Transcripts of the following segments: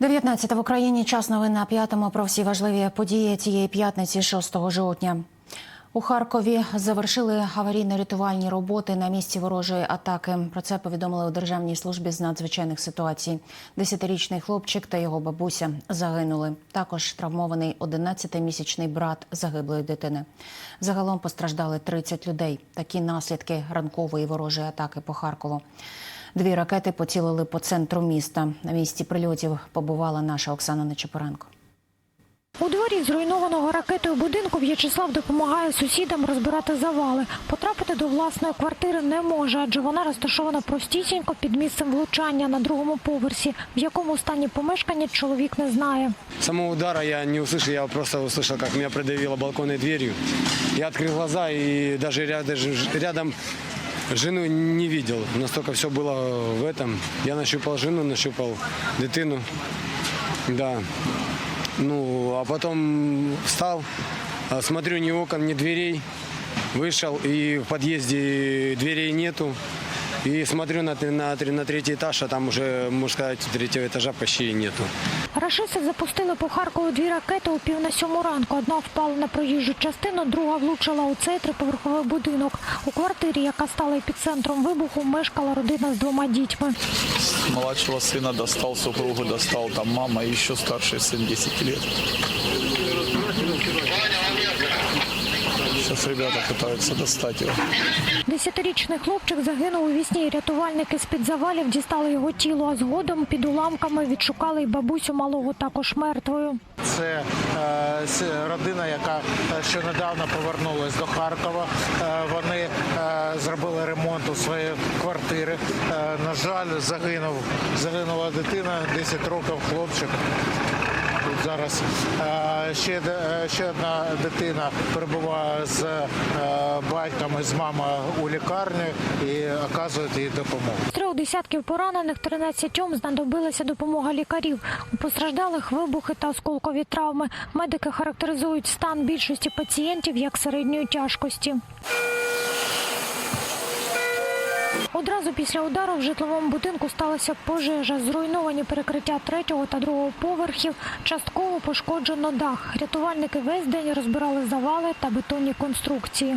19 в Україні час новин на п'ятому про всі важливі події цієї п'ятниці 6 жовтня. У Харкові завершили аварійно-рятувальні роботи на місці ворожої атаки. Про це повідомили у Державній службі з надзвичайних ситуацій. Десятирічний хлопчик та його бабуся загинули. Також травмований 11-місячний брат загиблої дитини. Загалом постраждали 30 людей. Такі наслідки ранкової ворожої атаки по Харкову. Дві ракети поцілили по центру міста. На місці прильотів побувала наша Оксана Нечепоренко. У дворі зруйнованого ракетою будинку В'ячеслав допомагає сусідам розбирати завали. Потрапити до власної квартири не може, адже вона розташована простісінько під місцем влучання на другому поверсі. В якому стані помешкання чоловік не знає. Самого удара я не услышал, я просто услышал, как меня придавило балконной дверью. Я открыл глаза и даже рядом, рядом жену не видел. Настолько все было в этом. Я нащупал жену, нащупал дитину. Да. Ну, а потом встал, а, смотрю, ни окон, ни дверей. Вышел, и в подъезде дверей нету. И смотрю на, три- на, три- на третий этаж, а там уже, можно сказать, третьего этажа почти нету. Рашисти запустили по Харкову дві ракети у пів на сьому ранку. Одна впала на проїжджу частину, друга влучила у цей триповерховий будинок. У квартирі, яка стала епіцентром вибуху, мешкала родина з двома дітьми. Младшего сына достал, супругу достал, там мама и еще старший сын 10 лет. Сейчас ребята пытаются достать его. Десятирічний хлопчик загинув у вісні. Рятувальники з-під завалів дістали його тіло, а згодом під уламками відшукали й бабусю малого також мертвою. Це е, родина, яка е, ще недавно повернулась до Харкова. Е, вони е, зробили ремонт у своїй квартири. Е, на жаль, загинув загинула дитина, 10 років хлопчик. Тут зараз е, ще, е, ще одна дитина перебуває з е, батьком і з мамою у лікарні і оказують їй допомогу. З трьох десятків поранених 13 знадобилася допомога лікарів. У постраждалих вибухи та осколкові травми. Медики характеризують стан більшості пацієнтів як середньої тяжкості. Одразу після удару в житловому будинку сталася пожежа. Зруйновані перекриття третього та другого поверхів. Частково пошкоджено дах. Рятувальники весь день розбирали завали та бетонні конструкції.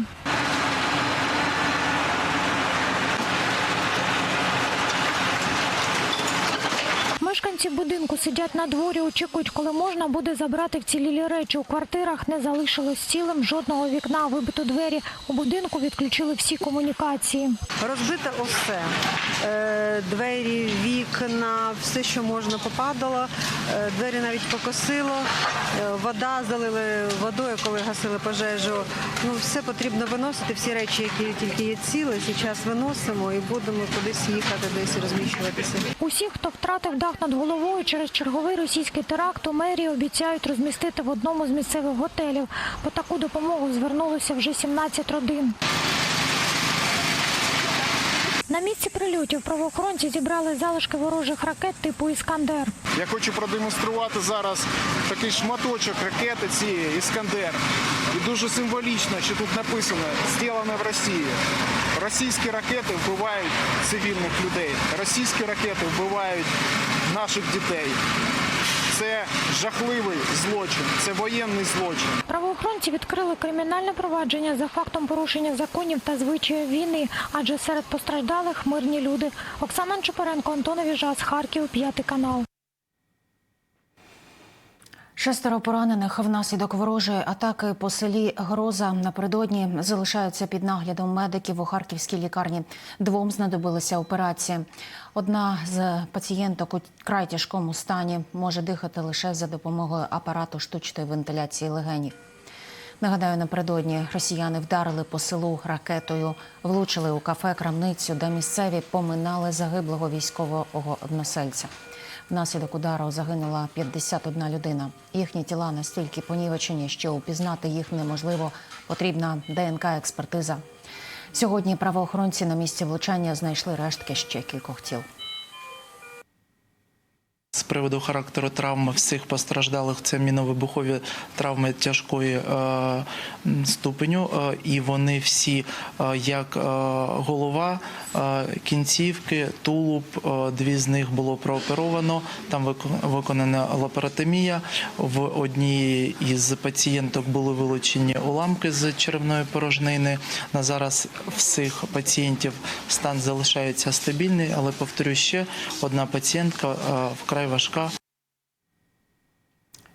Мешканці будинку сидять на дворі, очікують, коли можна буде забрати вцілілі речі. У квартирах не залишилось цілим жодного вікна, вибито двері. У будинку відключили всі комунікації. Розбите усе. Е, Двері, вікна, все, що можна, попадало. Е, Двері навіть покосило. Е, Вода залили водою, коли гасили пожежу. Ну, все потрібно виносити, всі речі, які тільки є ціли, зараз виносимо і будемо кудись їхати, десь розміщуватися. Усі, хто втратив дах над головою через черговий російський теракт, у мерії обіцяють розмістити в одному з місцевих готелів. По таку допомогу звернулося вже 17 родин. На місці прильотів правоохоронці зібрали залишки ворожих ракет типу Іскандер. Я хочу продемонструвати зараз такий шматочок ракети цієї Іскандер. І дуже символічно, що тут написано «Зроблено в Росії. Російські ракети вбивають цивільних людей. Російські ракети вбивають наших дітей. Це жахливий злочин, це воєнний злочин. Правоохоронці відкрили кримінальне провадження за фактом порушення законів та звичаїв війни, адже серед постраждалих мирні люди. Оксана Чупаренко, Антон Віжас, Харків, п'ятий канал. Шестеро поранених внаслідок ворожої атаки по селі Гроза напередодні залишаються під наглядом медиків у харківській лікарні. Двом знадобилася операція. Одна з пацієнток у край тяжкому стані може дихати лише за допомогою апарату штучної вентиляції легенів. Нагадаю, напередодні росіяни вдарили по селу ракетою, влучили у кафе крамницю, де місцеві поминали загиблого військового односельця. Внаслідок удару загинула 51 людина. Їхні тіла настільки понівечені, що упізнати їх неможливо. Потрібна ДНК-експертиза. Сьогодні правоохоронці на місці влучання знайшли рештки ще кількох тіл. З приводу характеру травм всіх постраждалих це міновибухові травми тяжкої е, ступеню, е, і вони всі, е, як голова, кінцівки, тулуб, дві з них було прооперовано. Там виконана лапаротомія. В одній із пацієнток були вилучені уламки з черевної порожнини. На зараз всіх пацієнтів стан залишається стабільний, але повторю ще одна пацієнтка е, вкрай важка.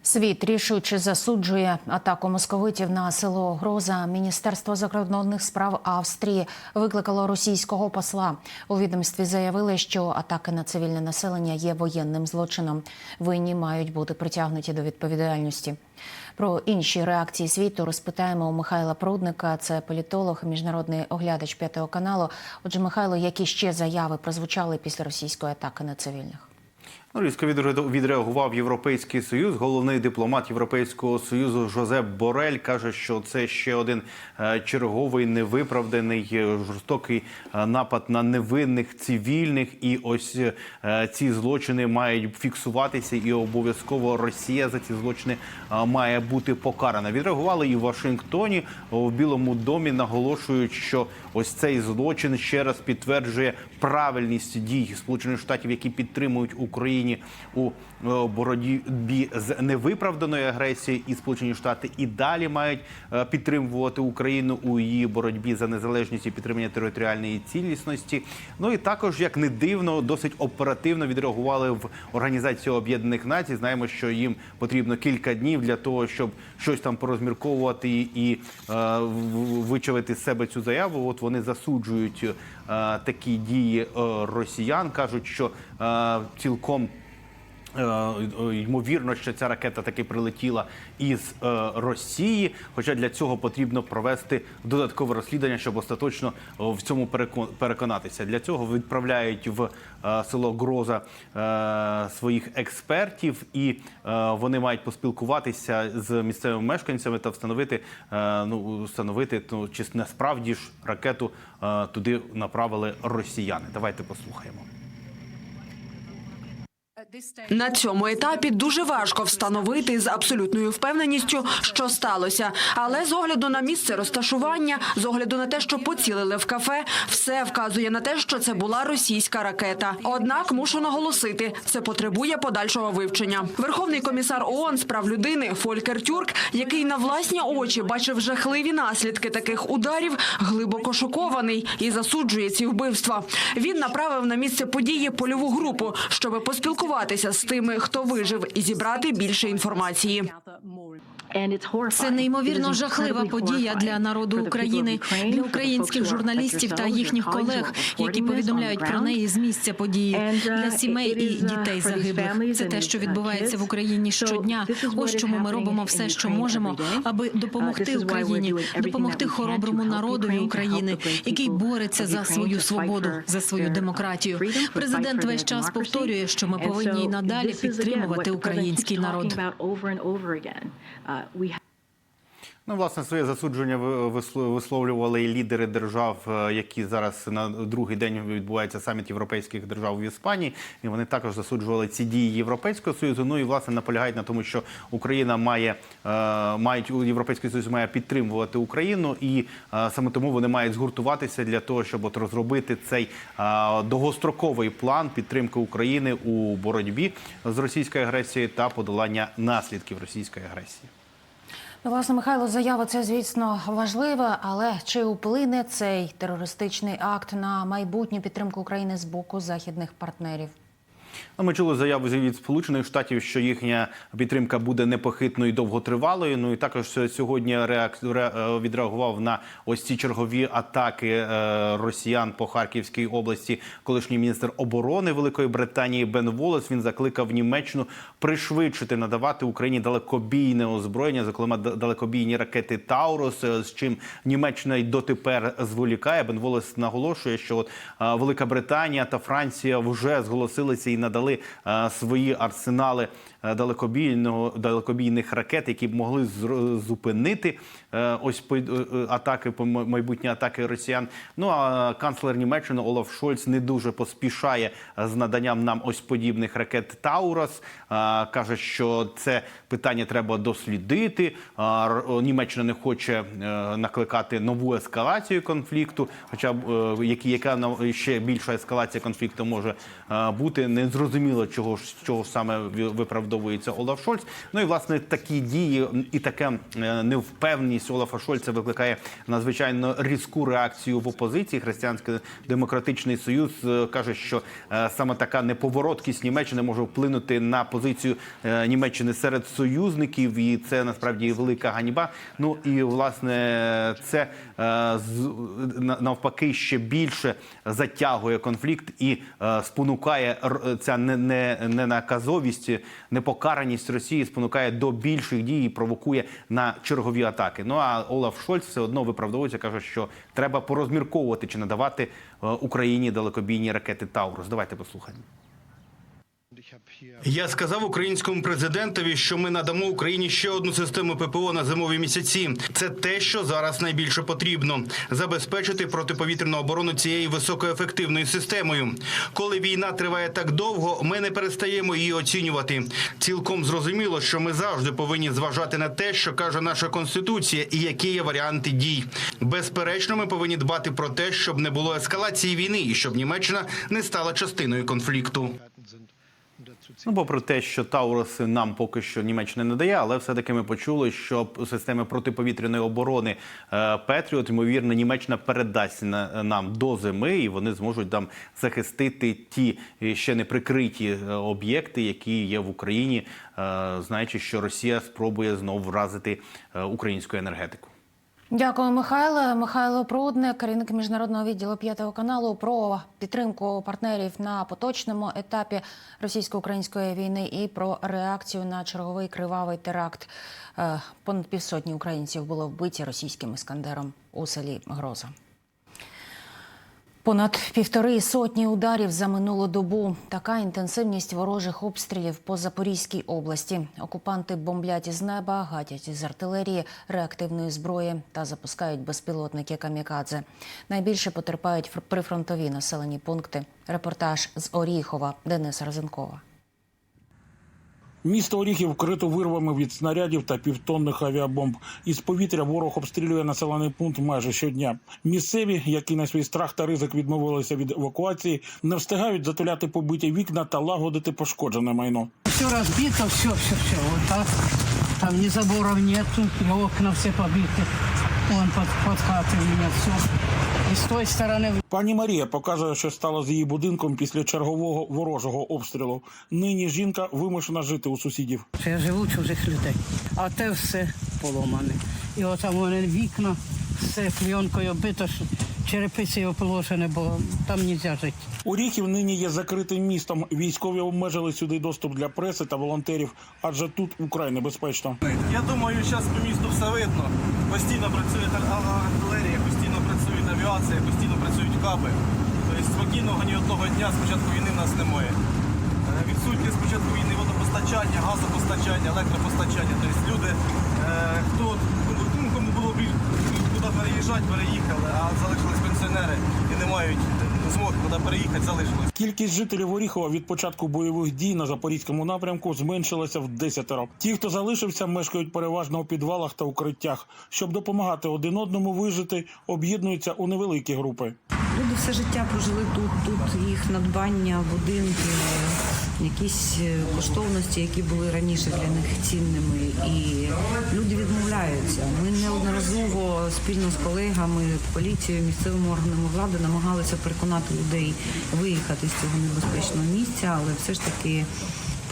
Світ рішуче засуджує атаку московитів на село Гроза. Міністерство закордонних справ Австрії викликало російського посла. У відомстві заявили, що атаки на цивільне населення є воєнним злочином. Винні мають бути притягнуті до відповідальності. Про інші реакції світу розпитаємо у Михайла Прудника. Це політолог, міжнародний оглядач п'ятого каналу. Отже, Михайло, які ще заяви прозвучали після російської атаки на цивільних? Ну, різко відреагував Європейський Союз. Головний дипломат Європейського Союзу Жозеп Борель каже, що це ще один е, черговий невиправданий е, жорстокий е, напад на невинних цивільних. І ось ці злочини мають фіксуватися, і обов'язково Росія за ці злочини має бути покарана. Відреагували і в Вашингтоні в Білому домі, наголошують, що ось цей злочин ще раз підтверджує правильність дій Сполучених Штатів, які підтримують Україні у е, боротьбі з невиправданою агресією, і Сполучені Штати і далі мають е, підтримувати Україну у її боротьбі за незалежність і підтримання територіальної цілісності. Ну і також, як не дивно, досить оперативно відреагували в Організацію Об'єднаних Націй. Знаємо, що їм потрібно кілька днів для того, щоб щось там порозмірковувати і е, вичавити з себе цю заяву. От вони засуджують е, такі дії е, росіян, кажуть, що е, цілком. Е, Ймовірно, що ця ракета таки прилетіла із е, Росії. Хоча для цього потрібно провести додаткове розслідування, щоб остаточно в цьому перекон- переконатися. Для цього відправляють в е, село Гроза своїх експертів, і вони мають поспілкуватися з місцевими мешканцями та встановити, ну встановити ну, чи насправді ж ракету туди направили росіяни. Давайте послухаємо. На цьому етапі дуже важко встановити з абсолютною впевненістю, що сталося. Але з огляду на місце розташування, з огляду на те, що поцілили в кафе, все вказує на те, що це була російська ракета. Однак мушу наголосити, це потребує подальшого вивчення. Верховний комісар ООН з прав людини Фолькер Тюрк, який на власні очі бачив жахливі наслідки таких ударів, глибоко шокований і засуджує ці вбивства. Він направив на місце події польову групу, щоб поспілкуватися з тими, хто вижив, і зібрати більше інформації. Це неймовірно жахлива подія для народу України, для українських журналістів та їхніх колег, які повідомляють про неї з місця події, для сімей і дітей загиблих. Це те, що відбувається в Україні щодня. Ось чому ми робимо все, що можемо, аби допомогти Україні, допомогти хороброму народові України, який бореться за свою свободу, за свою демократію. Президент весь час повторює, що ми повинні й надалі підтримувати український народ. Ну, власне, своє засудження ви- висловлювали і лідери держав, е, які зараз на другий день відбувається саміт європейських держав в Іспанії. І вони також засуджували ці дії Європейського союзу. Ну і власне наполягають на тому, що Україна має е, мають Європейський Союз має підтримувати Україну, і е, саме тому вони мають згуртуватися для того, щоб от розробити цей довгостроковий план підтримки України у боротьбі з російською агресією та подолання наслідків російської агресії. Ну, власне, Михайло, заява це, звісно, важлива, але чи вплине цей терористичний акт на майбутню підтримку України з боку західних партнерів? Ми чули заяву від Сполучених Штатів, що їхня підтримка буде непохитною і довготривалою. Ну і також сьогодні реак- е, відреагував на ось ці чергові атаки е, росіян по Харківській області. Колишній міністр оборони Великої Британії Бен Волес він закликав Німеччину пришвидшити надавати Україні далекобійне озброєння, зокрема далекобійні ракети Таурус, е, з чим Німеччина й дотепер зволікає. Бен Волес наголошує, що от Велика Британія та Франція вже зголосилися і надали е, свої арсенали е, далекобійного далекобійних ракет, які б могли зупинити ось по- е, е, атаки по майбутні атаки росіян. Ну а канцлер Німеччини Олаф Шольц не дуже поспішає з наданням нам ось подібних ракет Таурас. Е, Каже, що це питання треба дослідити. Німеччина не хоче е, накликати нову ескалацію конфлікту, хоча б е, які яка ще більша ескалація конфлікту може е, бути. Не зрозуміло, чого ж чого саме ви- виправдовується Олаф Шольц. Ну і власне такі дії і така е, невпевненість Олафа Шольца викликає надзвичайно різку реакцію в опозиції. Християнсько-демократичний союз е, каже, що е, саме така неповороткість Німеччини може вплинути на позицію е, Німеччини серед союзників, і це насправді велика ганьба. Ну і власне це навпаки ще більше затягує конфлікт і спонукає ця не- не- ненаказовість, непокараність Росії спонукає до більших дій і провокує на чергові атаки. Ну а Олаф Шольц все одно виправдовується, каже, що треба порозмірковувати чи надавати е, Україні далекобійні ракети Таурус. Давайте послухаємо. Я сказав українському президентові, що ми надамо Україні ще одну систему ППО на зимові місяці. Це те, що зараз найбільше потрібно забезпечити протиповітряну оборону цією високоефективною системою. Коли війна триває так довго, ми не перестаємо її оцінювати. Цілком зрозуміло, що ми завжди повинні зважати на те, що каже наша конституція, і які є варіанти дій. Безперечно, ми повинні дбати про те, щоб не було ескалації війни і щоб Німеччина не стала частиною конфлікту. Ну, попри те, що Тауруси нам поки що Німеччина не дає, але все-таки ми почули, що системи протиповітряної оборони е, Петріот, ймовірно, Німеччина передасть нам до зими, і вони зможуть там захистити ті е, ще не прикриті е, об'єкти, які є в Україні, е, знаючи, що Росія спробує знову вразити е, українську енергетику. Дякую, Михайло. Михайло Прудник, керівник міжнародного відділу п'ятого каналу, про підтримку партнерів на поточному етапі російсько-української війни і про реакцію на черговий кривавий теракт. Е, Понад півсотні українців було вбиті російським іскандером у селі Гроза. Понад півтори сотні ударів за минулу добу. Така інтенсивність ворожих обстрілів по Запорізькій області. Окупанти бомблять із неба, гатять із артилерії, реактивної зброї та запускають безпілотники камікадзе. Найбільше потерпають фр- прифронтові населені пункти. Репортаж з Оріхова Дениса Розенкова. Місто Оріхів вкрито вирвами від снарядів та півтонних авіабомб. Із повітря ворог обстрілює населений пункт майже щодня. Місцеві, які на свій страх та ризик відмовилися від евакуації, не встигають затуляти побиті вікна та лагодити пошкоджене майно. Все разбито, все, все, все. Вот так. Там ни заборов нету, окна все побиты. Вон под, под меня все. И с той стороны Пані Марія показує, що стало з її будинком після чергового ворожого обстрілу. Нині жінка вимушена жити у сусідів. що я живу у чужих людей. А те все поломане. І от там у мене вікна, все клійонкою оббито, що черепицею положене, бо там не можна жити. Оріхів нині є закритим містом. Військові обмежили сюди доступ для преси та волонтерів, адже тут украй небезпечно. Я думаю, зараз по місту все видно. Постійно працює ар- артилерія, авіація, постійно працюють каби. Тобто спокійного ні одного дня з початку війни в нас немає. Відсутні Відсутнє з початку війни водопостачання, газопостачання, електропостачання. Тобто люди, е, хто кому- ну, було куди переїжджати, переїхали, а залишились пенсіонери і не мають змоги туди переїхати, залишились. Кількість жителів Оріхова від початку бойових дій на запорізькому напрямку зменшилася в десятеро. Ті, хто залишився, мешкають переважно у підвалах та укриттях. Щоб допомагати один одному вижити, об'єднуються у невеликі групи. Люди все життя прожили тут, тут їх надбання, будинки, якісь е, коштовності, які були раніше для них цінними. І люди відмовляються. Ми неодноразово спільно з колегами, поліцією, місцевими органами влади намагалися переконати людей виїхати з цього небезпечного місця, але все ж таки.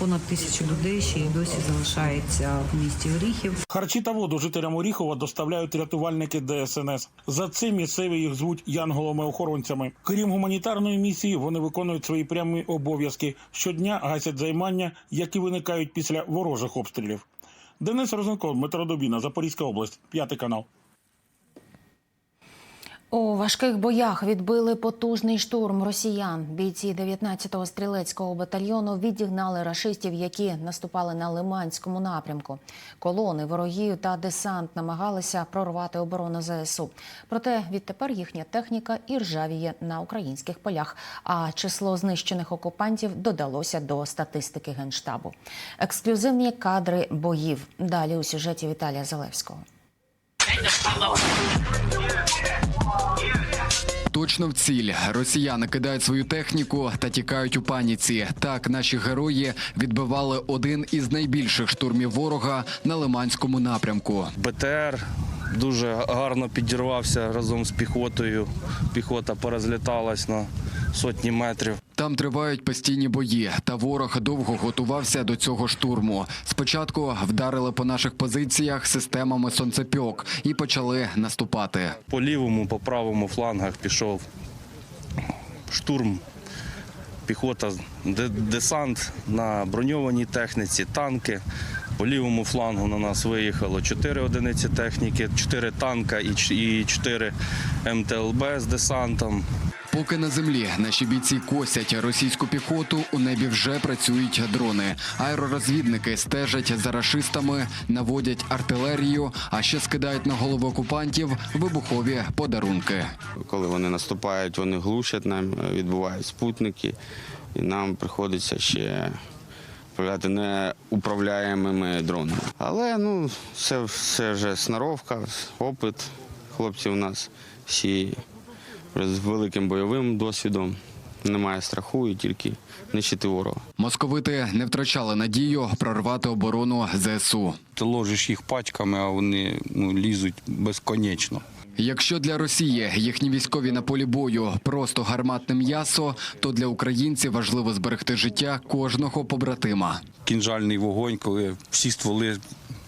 Понад тисячу людей ще й досі залишається в місті Оріхів. Харчі та воду жителям Оріхова доставляють рятувальники ДСНС. За це місцеві їх звуть янголами-охоронцями. Крім гуманітарної місії, вони виконують свої прямі обов'язки. Щодня гасять займання, які виникають після ворожих обстрілів. Денис Розенков, Дмитро Добіна, Запорізька область, п'ятий канал. У важких боях відбили потужний штурм росіян. Бійці 19-го стрілецького батальйону відігнали рашистів, які наступали на Лиманському напрямку. Колони ворогів та десант намагалися прорвати оборону ЗСУ. Проте відтепер їхня техніка і ржавіє на українських полях. А число знищених окупантів додалося до статистики генштабу. Ексклюзивні кадри боїв. Далі у сюжеті Віталія Залевського. Точно в ціль росіяни кидають свою техніку та тікають у паніці. Так наші герої відбивали один із найбільших штурмів ворога на Лиманському напрямку. БТР дуже гарно підірвався разом з піхотою. Піхота порозліталась на сотні метрів. Там тривають постійні бої, та ворог довго готувався до цього штурму. Спочатку вдарили по наших позиціях системами сонцепьок і почали наступати. По лівому, по правому флангах пішов штурм. Піхота, де- десант на броньованій техніці, танки. По лівому флангу на нас виїхало 4 одиниці техніки, 4 танка і ч- 4 МТЛБ з десантом. Поки на землі наші бійці косять російську піхоту, у небі вже працюють дрони. Аеророзвідники стежать за рашистами, наводять артилерію, а ще скидають на голови окупантів вибухові подарунки. Коли вони наступають, вони глушать нам, е, відбувають спутники, і нам приходиться ще управляти неуправляємими дронами. Але ну, це все вже сноровка, опит. Хлопці у нас всі з великим бойовим досвідом. Немає страху і тільки нищити ворога. Московити не втрачали надію прорвати оборону ЗСУ. Ти ложиш їх пачками, а вони ну, лізуть безконечно. Якщо для Росії їхні військові на полі бою просто гарматне м'ясо, то для українців важливо зберегти життя кожного побратима. Кінжальний вогонь, коли всі стволи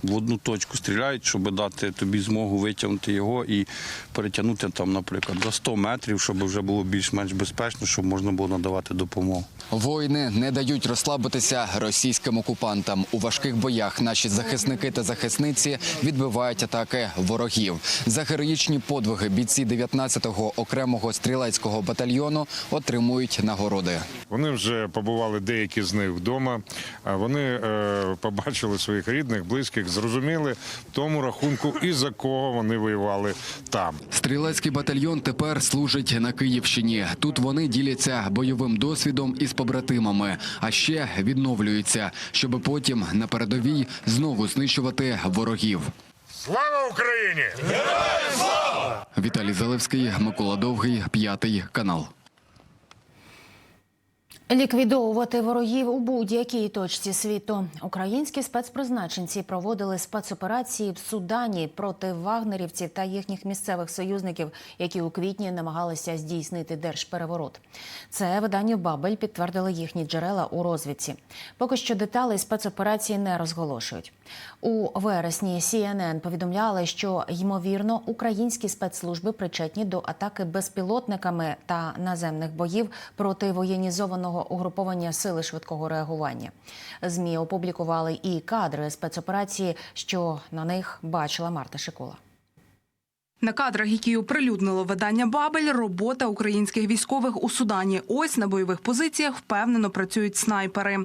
в одну точку стріляють, щоб дати тобі змогу витягнути його і перетягнути там, наприклад, до 100 метрів, щоб вже було більш-менш безпечно, щоб можна було надавати допомогу. Воїни не дають розслабитися російським окупантам. У важких боях наші захисники та захисниці відбивають атаки ворогів. За героїчні подвиги бійці 19-го окремого стрілецького батальйону отримують нагороди. Вони вже побували деякі з них вдома. а Вони е, побачили своїх рідних, близьких, зрозуміли в тому рахунку і за кого вони воювали там. Стрілецький батальйон тепер служить на Київщині. Тут вони діляться бойовим досвідом із побратимами, а ще відновлюються, щоб потім на передовій знову знищувати ворогів. Слава Україні! Героям Віталій Залевський, Микола Довгий, п'ятий канал. Ліквідовувати ворогів у будь-якій точці світу. Українські спецпризначенці проводили спецоперації в Судані проти вагнерівців та їхніх місцевих союзників, які у квітні намагалися здійснити держпереворот. Це виданню Бабель підтвердили їхні джерела у розвідці. Поки що деталей спецоперації не розголошують. У вересні CNN повідомляли, що ймовірно українські спецслужби причетні до атаки безпілотниками та наземних боїв проти воєнізованого угруповання сили швидкого реагування. Змі опублікували і кадри спецоперації, що на них бачила Марта Шикула. На кадрах, які оприлюднило видання Бабель, робота українських військових у Судані. Ось на бойових позиціях впевнено працюють снайпери.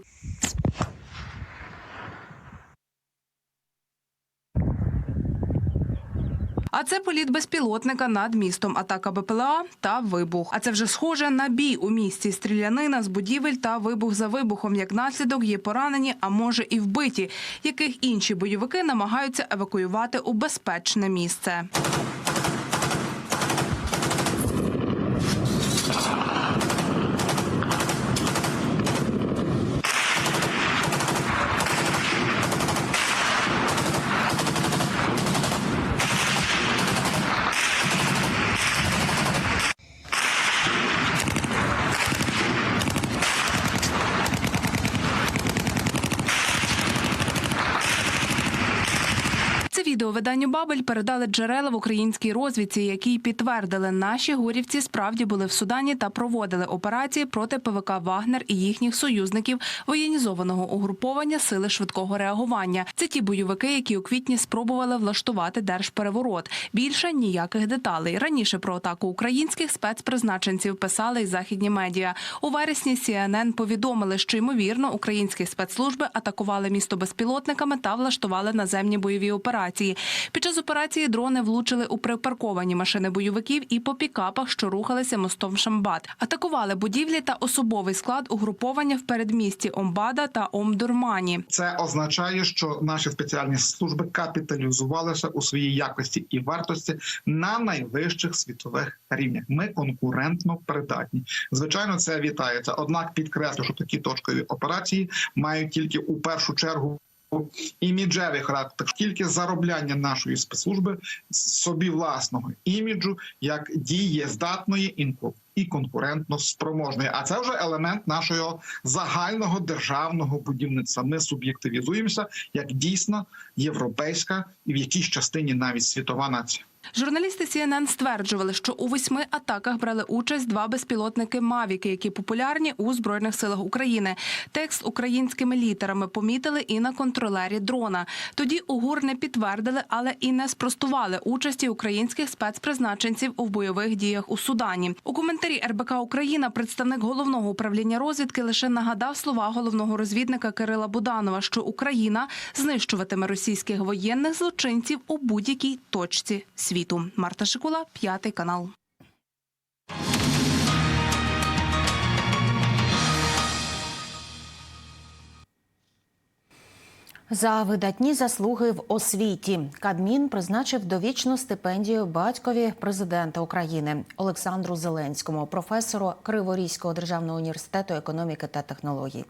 А це політ безпілотника над містом, атака БПЛА та вибух. А це вже схоже на бій у місті. Стрілянина з будівель та вибух за вибухом. Як наслідок є поранені, а може і вбиті, яких інші бойовики намагаються евакуювати у безпечне місце. Це відео Бабель передали джерела в українській розвідці, які підтвердили, наші гурівці справді були в Судані та проводили операції проти ПВК Вагнер і їхніх союзників воєнізованого угруповання сили швидкого реагування. Це ті бойовики, які у квітні спробували влаштувати держпереворот. Більше ніяких деталей. Раніше про атаку українських спецпризначенців писали й західні медіа. У вересні CNN повідомили, що ймовірно українські спецслужби атакували місто безпілотниками та влаштували наземні бойові операції. Під час операції дрони влучили у припарковані машини бойовиків і по пікапах, що рухалися мостом Шамбат. Атакували будівлі та особовий склад угруповання в передмісті Омбада та Омдурмані. Це означає, що наші спеціальні служби капіталізувалися у своїй якості і вартості на найвищих світових рівнях. Ми конкурентно придатні. Звичайно, це вітається. Однак підкреслю, що такі точкові операції мають тільки у першу чергу. Іміджевий характер тільки заробляння нашої спецслужби собі власного іміджу як дієздатної інко і конкурентно спроможної. А це вже елемент нашого загального державного будівництва. Ми суб'єктивізуємося як дійсна європейська і в якійсь частині навіть світова нація. Журналісти CNN стверджували, що у восьми атаках брали участь два безпілотники Мавіки, які популярні у збройних силах України. Текст українськими літерами помітили і на контролері дрона. Тоді УГУР не підтвердили, але і не спростували участі українських спецпризначенців у бойових діях у Судані. У коментарі РБК Україна представник головного управління розвідки лише нагадав слова головного розвідника Кирила Буданова, що Україна знищуватиме російських воєнних злочинців у будь-якій точці світу. Марта Шикула, п'ятий канал. За видатні заслуги в освіті Кабмін призначив довічну стипендію батькові президента України Олександру Зеленському, професору Криворізького державного університету економіки та технологій.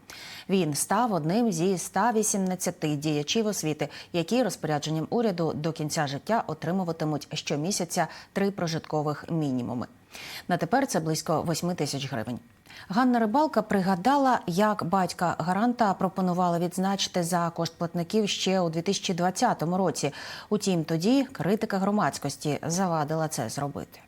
Він став одним зі 118 діячів освіти, які розпорядженням уряду до кінця життя отримуватимуть щомісяця три прожиткових мінімуми. На тепер це близько 8 тисяч гривень. Ганна Рибалка пригадала, як батька гаранта пропонували відзначити за кошт платників ще у 2020 році. Утім, тоді критика громадськості завадила це зробити.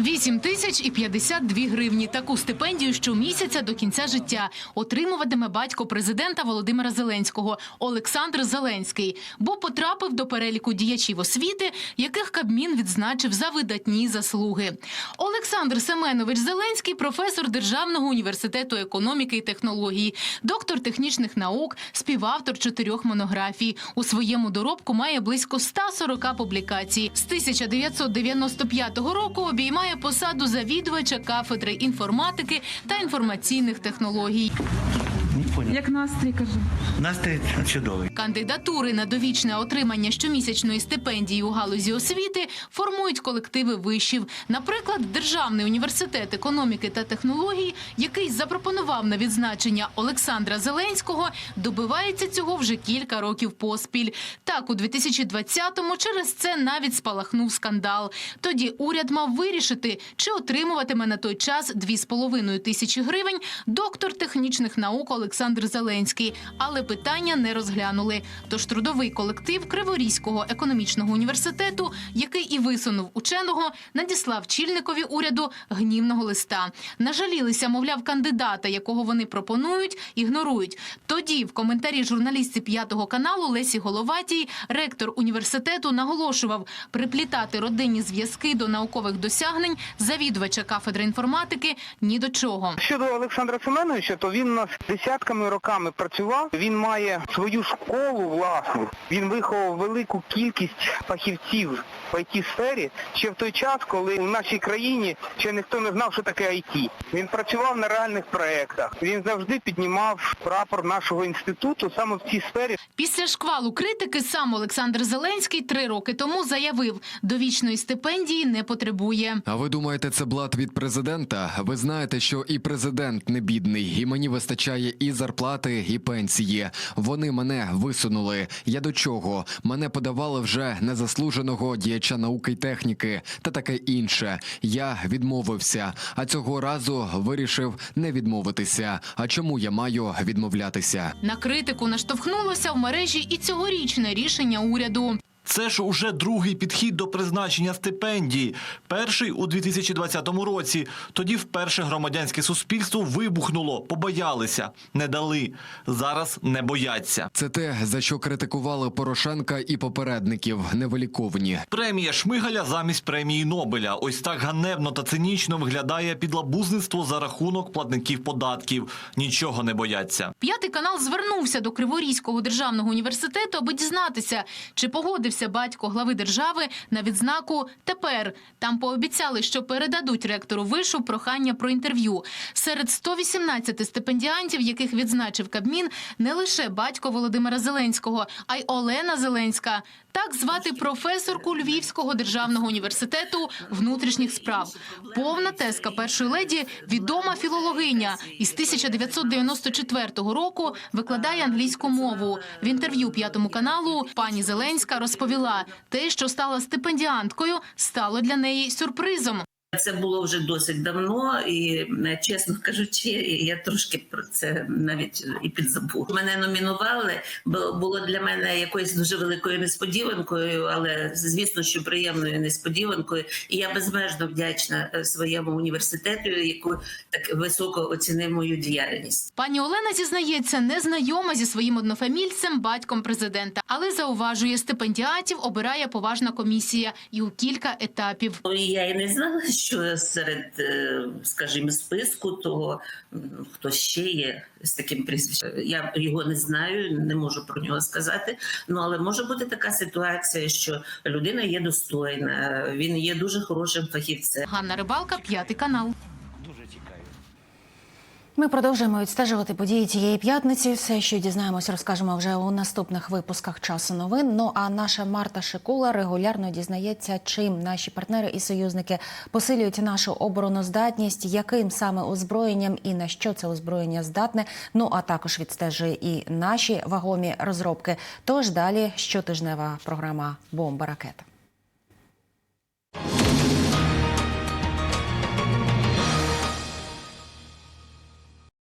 8 тисяч і 52 гривні. Таку стипендію щомісяця до кінця життя отримуватиме батько президента Володимира Зеленського Олександр Зеленський, бо потрапив до переліку діячів освіти, яких Кабмін відзначив за видатні заслуги. Олександр Семенович Зеленський, професор Державного університету економіки і технологій, доктор технічних наук, співавтор чотирьох монографій. У своєму доробку має близько 140 публікацій. З 1995 року обіймає посаду завідувача кафедри інформатики та інформаційних технологій. Як настрій кажу? Настрій чудовий. Кандидатури на довічне отримання щомісячної стипендії у галузі освіти формують колективи вишів. Наприклад, Державний університет економіки та технологій, який запропонував на відзначення Олександра Зеленського, добивається цього вже кілька років поспіль. Так, у 2020-му через це навіть спалахнув скандал. Тоді уряд мав вирішити, чи отримуватиме на той час 2,5 тисячі гривень доктор технічних наук Олександр Зеленський, але питання не розглянули. Тож трудовий колектив Криворізького економічного університету, який і висунув ученого, надіслав чільникові уряду гнівного листа. Нажалілися, мовляв, кандидата, якого вони пропонують, ігнорують. Тоді в коментарі журналістці п'ятого каналу Лесі Головатій ректор університету наголошував приплітати родинні зв'язки до наукових досягнень завідувача кафедри інформатики ні до чого. Щодо Олександра Семеновича, то він нас десятками роками працював. Він має свою школу власну. Він виховав велику кількість фахівців в it сфері ще в той час, коли у нашій країні ще ніхто не знав, що таке IT. Він працював на реальних проєктах. Він завжди піднімав прапор нашого інституту саме в цій сфері. Після шквалу критики сам Олександр Зеленський три роки тому заявив, довічної стипендії не потребує. А ви думаєте, це блат від президента? Ви знаєте, що і президент не бідний, і мені вистачає і зарплати, і пенсії. Вони мене висунули. Я до чого? Мене подавали вже незаслуженого діяча науки й техніки та таке інше. Я відмовився, а цього разу вирішив не відмовитися. А чому я маю відмовлятися? На критику наштовхнулося в мережі і цьогорічне рішення уряду. Це ж уже другий підхід до призначення стипендії. Перший у 2020 році. Тоді вперше громадянське суспільство вибухнуло, побоялися, не дали. Зараз не бояться. Це те, за що критикували Порошенка і попередників, невиліковні. Премія Шмигаля замість премії Нобеля. Ось так ганебно та цинічно виглядає підлабузництво за рахунок платників податків. Нічого не бояться. П'ятий канал звернувся до Криворізького державного університету, аби дізнатися, чи погодився батько глави держави на відзнаку «Тепер». Там пообіцяли, що передадуть ректору вишу прохання про інтерв'ю. Серед 118 стипендіантів, яких відзначив Кабмін, не лише батько Володимира Зеленського, а й Олена Зеленська. Так звати професорку Львівського державного університету внутрішніх справ. Повна тезка першої леді відома філологиня із 1994 року викладає англійську мову. В інтерв'ю п'ятому каналу пані Зеленська розповіла, те, що стала стипендіанткою, стало для неї сюрпризом. Це було вже досить давно, і е, чесно кажучи, я трошки про це навіть і підзабув. Мене номінували, було для мене якоюсь дуже великою несподіванкою, але звісно, що приємною несподіванкою. І я безмежно вдячна е, своєму університету, яку так високо оцінив мою діяльність. Пані Олена зізнається, не знайома зі своїм однофамільцем, батьком президента, але зауважує, стипендіатів обирає поважна комісія і у кілька етапів. Ну, я і не знала, що серед, е, скажімо, списку того, хто ще є з таким прізвищем. Я його не знаю, не можу про нього сказати. Ну але може бути така ситуація, що людина є достойна, він є дуже хорошим фахівцем. Ганна Рибалка, п'ятий канал. Ми продовжуємо відстежувати події цієї п'ятниці. Все, що дізнаємось, розкажемо вже у наступних випусках часу новин. Ну а наша Марта Шикула регулярно дізнається, чим наші партнери і союзники посилюють нашу обороноздатність, яким саме озброєнням і на що це озброєння здатне. Ну а також відстежує і наші вагомі розробки. Тож далі щотижнева програма Бомба ракета.